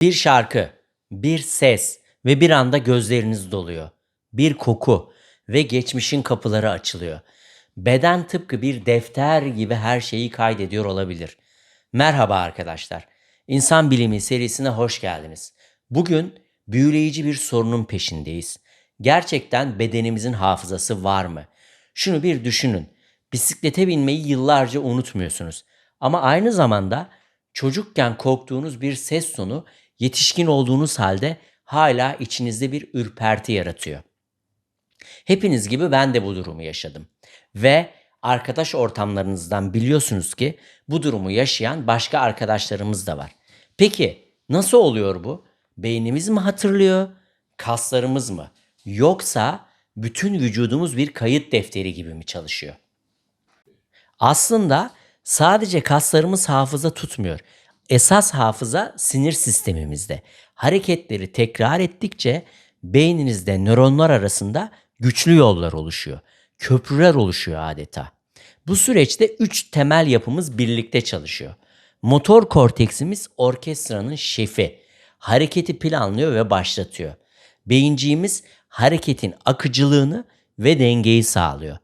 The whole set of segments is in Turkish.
Bir şarkı, bir ses ve bir anda gözleriniz doluyor. Bir koku ve geçmişin kapıları açılıyor. Beden tıpkı bir defter gibi her şeyi kaydediyor olabilir. Merhaba arkadaşlar. İnsan Bilimi serisine hoş geldiniz. Bugün büyüleyici bir sorunun peşindeyiz. Gerçekten bedenimizin hafızası var mı? Şunu bir düşünün. Bisiklete binmeyi yıllarca unutmuyorsunuz. Ama aynı zamanda çocukken korktuğunuz bir ses tonu yetişkin olduğunuz halde hala içinizde bir ürperti yaratıyor. Hepiniz gibi ben de bu durumu yaşadım. Ve arkadaş ortamlarınızdan biliyorsunuz ki bu durumu yaşayan başka arkadaşlarımız da var. Peki nasıl oluyor bu? Beynimiz mi hatırlıyor? Kaslarımız mı? Yoksa bütün vücudumuz bir kayıt defteri gibi mi çalışıyor? Aslında sadece kaslarımız hafıza tutmuyor. Esas hafıza sinir sistemimizde. Hareketleri tekrar ettikçe beyninizde nöronlar arasında güçlü yollar oluşuyor. Köprüler oluşuyor adeta. Bu süreçte üç temel yapımız birlikte çalışıyor. Motor korteksimiz orkestranın şefi. Hareketi planlıyor ve başlatıyor. Beyinciğimiz hareketin akıcılığını ve dengeyi sağlıyor.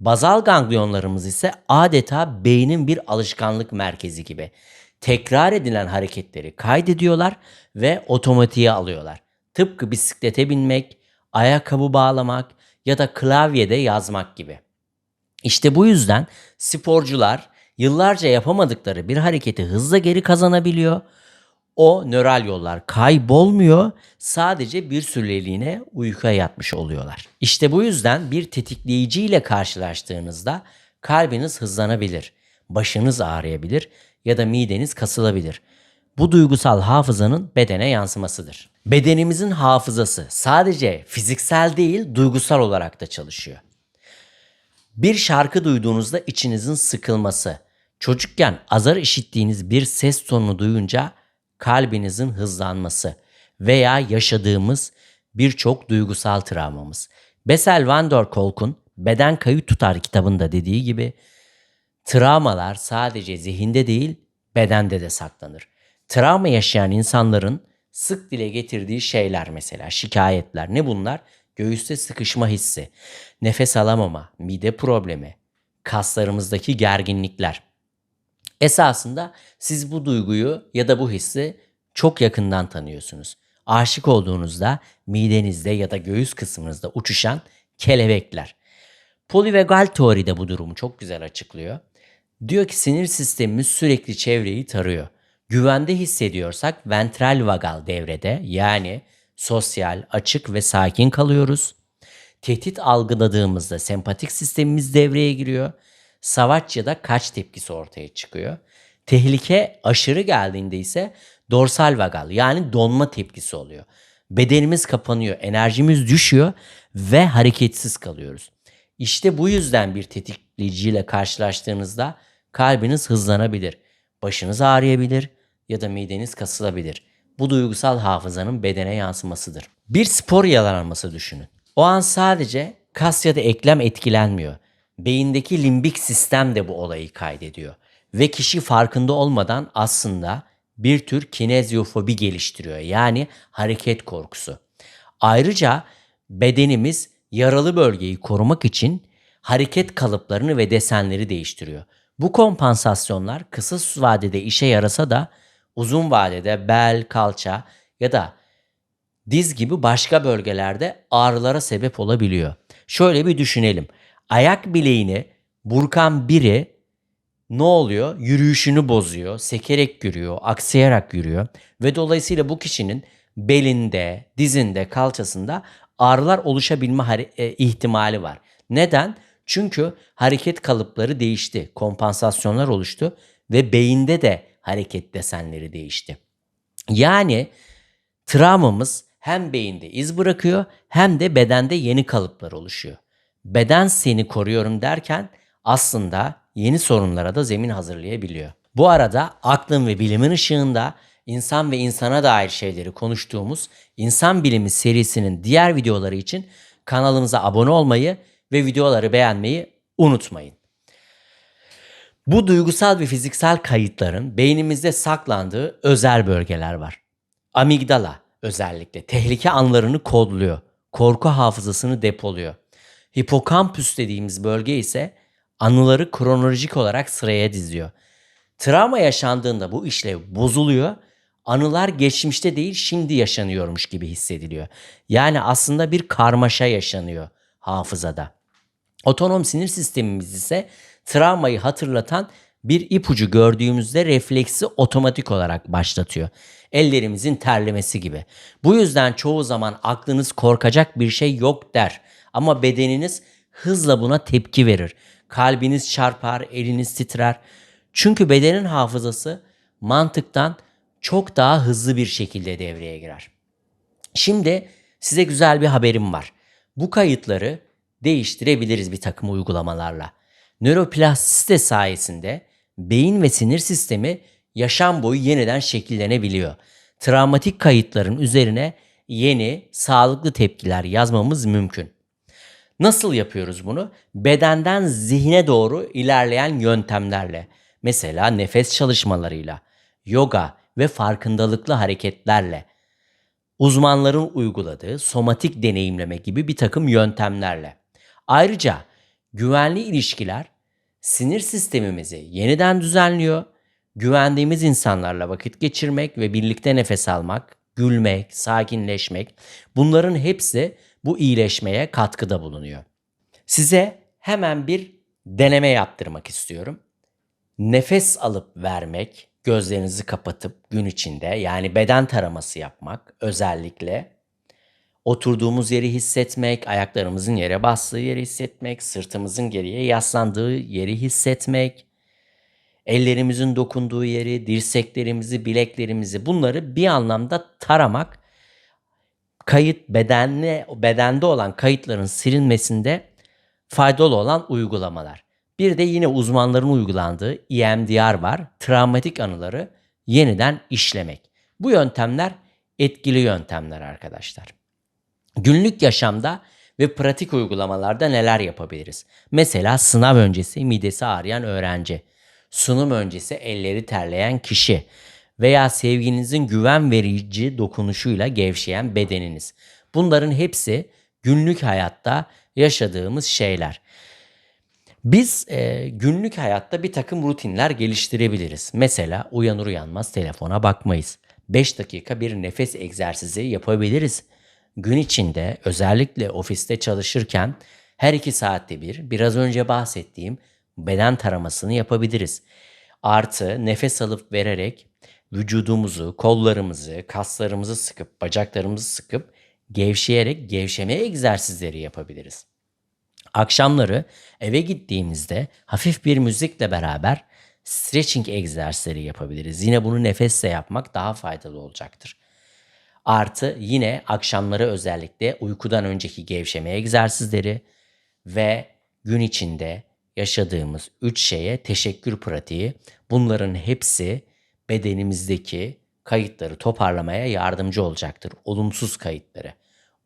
Bazal ganglionlarımız ise adeta beynin bir alışkanlık merkezi gibi. Tekrar edilen hareketleri kaydediyorlar ve otomatiğe alıyorlar. Tıpkı bisiklete binmek, ayakkabı bağlamak ya da klavyede yazmak gibi. İşte bu yüzden sporcular yıllarca yapamadıkları bir hareketi hızla geri kazanabiliyor. O nöral yollar kaybolmuyor. Sadece bir süreliğine uykuya yatmış oluyorlar. İşte bu yüzden bir tetikleyici ile karşılaştığınızda kalbiniz hızlanabilir, başınız ağrıyabilir ya da mideniz kasılabilir. Bu duygusal hafızanın bedene yansımasıdır. Bedenimizin hafızası sadece fiziksel değil, duygusal olarak da çalışıyor. Bir şarkı duyduğunuzda içinizin sıkılması, çocukken azar işittiğiniz bir ses tonunu duyunca kalbinizin hızlanması veya yaşadığımız birçok duygusal travmamız. Bessel van der Kolk'un Beden Kayıt Tutar kitabında dediği gibi travmalar sadece zihinde değil bedende de saklanır. Travma yaşayan insanların sık dile getirdiği şeyler mesela şikayetler ne bunlar? Göğüste sıkışma hissi, nefes alamama, mide problemi, kaslarımızdaki gerginlikler. Esasında siz bu duyguyu ya da bu hissi çok yakından tanıyorsunuz. Aşık olduğunuzda midenizde ya da göğüs kısmınızda uçuşan kelebekler. Polivagal teori de bu durumu çok güzel açıklıyor. Diyor ki sinir sistemimiz sürekli çevreyi tarıyor. Güvende hissediyorsak ventral vagal devrede yani sosyal, açık ve sakin kalıyoruz. Tehdit algıladığımızda sempatik sistemimiz devreye giriyor. Savaş ya da kaç tepkisi ortaya çıkıyor. Tehlike aşırı geldiğinde ise dorsal vagal yani donma tepkisi oluyor. Bedenimiz kapanıyor, enerjimiz düşüyor ve hareketsiz kalıyoruz. İşte bu yüzden bir tetikleyiciyle karşılaştığınızda kalbiniz hızlanabilir, başınız ağrıyabilir ya da mideniz kasılabilir. Bu duygusal hafızanın bedene yansımasıdır. Bir spor yaralanması düşünün. O an sadece kas ya da eklem etkilenmiyor. Beyindeki limbik sistem de bu olayı kaydediyor. Ve kişi farkında olmadan aslında bir tür kineziofobi geliştiriyor. Yani hareket korkusu. Ayrıca bedenimiz yaralı bölgeyi korumak için hareket kalıplarını ve desenleri değiştiriyor. Bu kompansasyonlar kısa vadede işe yarasa da uzun vadede bel, kalça ya da diz gibi başka bölgelerde ağrılara sebep olabiliyor. Şöyle bir düşünelim. Ayak bileğini burkan biri ne oluyor? Yürüyüşünü bozuyor, sekerek yürüyor, aksayarak yürüyor ve dolayısıyla bu kişinin belinde, dizinde, kalçasında ağrılar oluşabilme e, ihtimali var. Neden? Çünkü hareket kalıpları değişti, kompansasyonlar oluştu ve beyinde de hareket desenleri değişti. Yani travmamız hem beyinde iz bırakıyor hem de bedende yeni kalıplar oluşuyor. Beden seni koruyorum derken aslında yeni sorunlara da zemin hazırlayabiliyor. Bu arada aklın ve bilimin ışığında insan ve insana dair şeyleri konuştuğumuz İnsan Bilimi serisinin diğer videoları için kanalımıza abone olmayı ve videoları beğenmeyi unutmayın. Bu duygusal ve fiziksel kayıtların beynimizde saklandığı özel bölgeler var. Amigdala özellikle tehlike anlarını kodluyor. Korku hafızasını depoluyor. Hipokampüs dediğimiz bölge ise anıları kronolojik olarak sıraya diziyor. Travma yaşandığında bu işlev bozuluyor. Anılar geçmişte değil şimdi yaşanıyormuş gibi hissediliyor. Yani aslında bir karmaşa yaşanıyor hafızada. Otonom sinir sistemimiz ise travmayı hatırlatan bir ipucu gördüğümüzde refleksi otomatik olarak başlatıyor. Ellerimizin terlemesi gibi. Bu yüzden çoğu zaman aklınız korkacak bir şey yok der. Ama bedeniniz hızla buna tepki verir. Kalbiniz çarpar, eliniz titrer. Çünkü bedenin hafızası mantıktan çok daha hızlı bir şekilde devreye girer. Şimdi size güzel bir haberim var. Bu kayıtları değiştirebiliriz bir takım uygulamalarla. Nöroplastisite sayesinde beyin ve sinir sistemi yaşam boyu yeniden şekillenebiliyor. Travmatik kayıtların üzerine yeni, sağlıklı tepkiler yazmamız mümkün. Nasıl yapıyoruz bunu? Bedenden zihne doğru ilerleyen yöntemlerle. Mesela nefes çalışmalarıyla, yoga ve farkındalıklı hareketlerle, uzmanların uyguladığı somatik deneyimleme gibi bir takım yöntemlerle. Ayrıca güvenli ilişkiler sinir sistemimizi yeniden düzenliyor. Güvendiğimiz insanlarla vakit geçirmek ve birlikte nefes almak, gülmek, sakinleşmek bunların hepsi bu iyileşmeye katkıda bulunuyor. Size hemen bir deneme yaptırmak istiyorum. Nefes alıp vermek, gözlerinizi kapatıp gün içinde yani beden taraması yapmak özellikle oturduğumuz yeri hissetmek, ayaklarımızın yere bastığı yeri hissetmek, sırtımızın geriye yaslandığı yeri hissetmek, ellerimizin dokunduğu yeri, dirseklerimizi, bileklerimizi bunları bir anlamda taramak kayıt bedenle bedende olan kayıtların silinmesinde faydalı olan uygulamalar. Bir de yine uzmanların uygulandığı EMDR var. Travmatik anıları yeniden işlemek. Bu yöntemler etkili yöntemler arkadaşlar. Günlük yaşamda ve pratik uygulamalarda neler yapabiliriz? Mesela sınav öncesi midesi ağrıyan öğrenci, sunum öncesi elleri terleyen kişi veya sevginizin güven verici dokunuşuyla gevşeyen bedeniniz. Bunların hepsi günlük hayatta yaşadığımız şeyler. Biz e, günlük hayatta bir takım rutinler geliştirebiliriz. Mesela uyanır uyanmaz telefona bakmayız. 5 dakika bir nefes egzersizi yapabiliriz. Gün içinde özellikle ofiste çalışırken her 2 saatte bir biraz önce bahsettiğim beden taramasını yapabiliriz. Artı nefes alıp vererek vücudumuzu, kollarımızı, kaslarımızı sıkıp, bacaklarımızı sıkıp gevşeyerek gevşeme egzersizleri yapabiliriz. Akşamları eve gittiğimizde hafif bir müzikle beraber stretching egzersizleri yapabiliriz. Yine bunu nefesle yapmak daha faydalı olacaktır. Artı yine akşamları özellikle uykudan önceki gevşeme egzersizleri ve gün içinde yaşadığımız üç şeye teşekkür pratiği bunların hepsi bedenimizdeki kayıtları toparlamaya yardımcı olacaktır. Olumsuz kayıtları.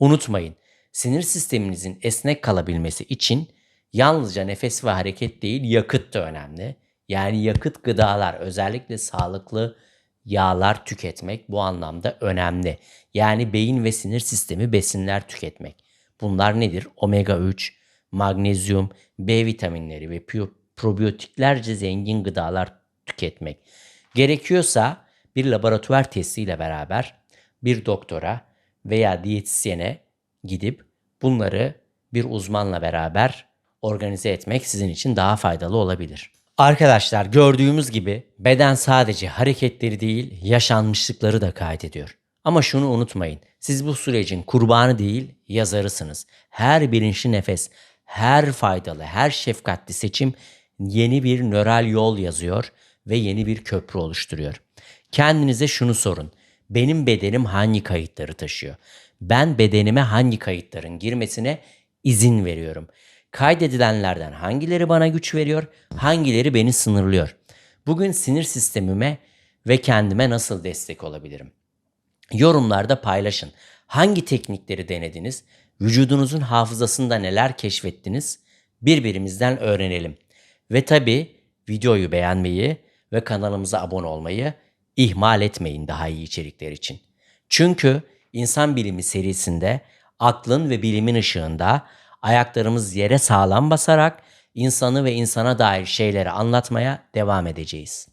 Unutmayın sinir sisteminizin esnek kalabilmesi için yalnızca nefes ve hareket değil yakıt da önemli. Yani yakıt gıdalar özellikle sağlıklı yağlar tüketmek bu anlamda önemli. Yani beyin ve sinir sistemi besinler tüketmek. Bunlar nedir? Omega 3, magnezyum, B vitaminleri ve probiyotiklerce zengin gıdalar tüketmek. Gerekiyorsa bir laboratuvar testiyle beraber bir doktora veya diyetisyene gidip bunları bir uzmanla beraber organize etmek sizin için daha faydalı olabilir. Arkadaşlar gördüğümüz gibi beden sadece hareketleri değil yaşanmışlıkları da kaydediyor. Ama şunu unutmayın. Siz bu sürecin kurbanı değil yazarısınız. Her bilinçli nefes, her faydalı, her şefkatli seçim yeni bir nöral yol yazıyor ve yeni bir köprü oluşturuyor. Kendinize şunu sorun. Benim bedenim hangi kayıtları taşıyor? Ben bedenime hangi kayıtların girmesine izin veriyorum? Kaydedilenlerden hangileri bana güç veriyor, hangileri beni sınırlıyor? Bugün sinir sistemime ve kendime nasıl destek olabilirim? Yorumlarda paylaşın. Hangi teknikleri denediniz? Vücudunuzun hafızasında neler keşfettiniz? Birbirimizden öğrenelim. Ve tabi videoyu beğenmeyi ve kanalımıza abone olmayı ihmal etmeyin daha iyi içerikler için. Çünkü insan bilimi serisinde aklın ve bilimin ışığında ayaklarımız yere sağlam basarak insanı ve insana dair şeyleri anlatmaya devam edeceğiz.